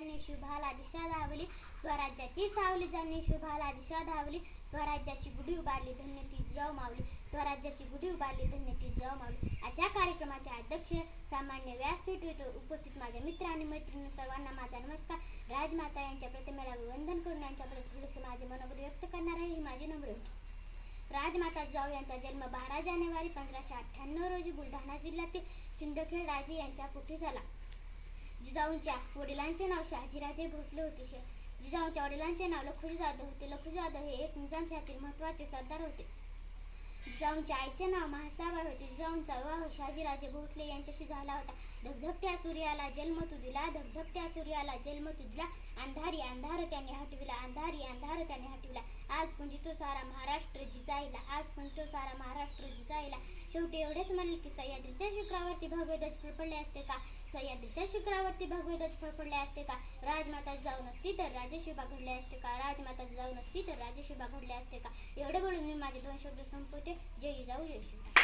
ज्यांनी शुभाला दिशा धावली स्वराज्याची सावली ज्यांनी शुभाला दिशा धावली स्वराज्याची गुढी उभारली धन्य ती जिजाऊ मावली स्वराज्याची गुढी उभारली धन्य ती जिजाऊ मावली आजच्या कार्यक्रमाचे अध्यक्ष सामान्य व्यासपीठ येथे उपस्थित माझ्या मित्र आणि मैत्रिणी सर्वांना माझा नमस्कार. राजमाता यांच्या प्रतिमेला वंदन करून यांच्याकडे थोडेसे माझे मनोगत व्यक्त करणार आहे ही माझी नम्र राजमाता जिजाऊ यांचा जन्म बारा जानेवारी पंधराशे अठ्ठ्याण्णव रोजी बुलढाणा जिल्ह्यातील सिंदखेड राजे यांच्या पोटी झाला. जिजाऊंच्या वडिलांचे नाव शहाजीराजे भोसले होते शे- जिजाऊंच्या वडिलांचे नाव लखुजी जाधव होते. लखुजी जाधव हे एक निजामशाहीतील महत्त्वाचे सरदार होते. जिजाऊंच्या आईचे नाव महासाबाई होते. जिजाऊंचा विवाह शहाजीराजे भोसले यांच्याशी झाला होता. धगधगत्या सूर्याला जन्म तू दिला धगधगत्या सूर्याला जन्म तू दिला. अंधारी अंधार त्याने हटविला अंधारी अंधार त्याने हटविला. आज पुंजितो सारा महाराष्ट्र जिजाईला आज पुंजितो सारा महाराष्ट्र जिजाईला. शेवटी एवढेच म्हणेल की सह्याद्रीच्या शुक्रावरती भव्य ध्वज फडफडले असते का? सह्याद्रीच्या शिखरावरती भगवे फडफडले असते का? राजमाता जाऊन असती तर राजशिबा घडले असते का? राजमाता जाऊ नसती तर राजशिबा घडले असते का? एवढे बोलून मी माझे दोन शब्द संपवते. जय जाऊ जय शिवराय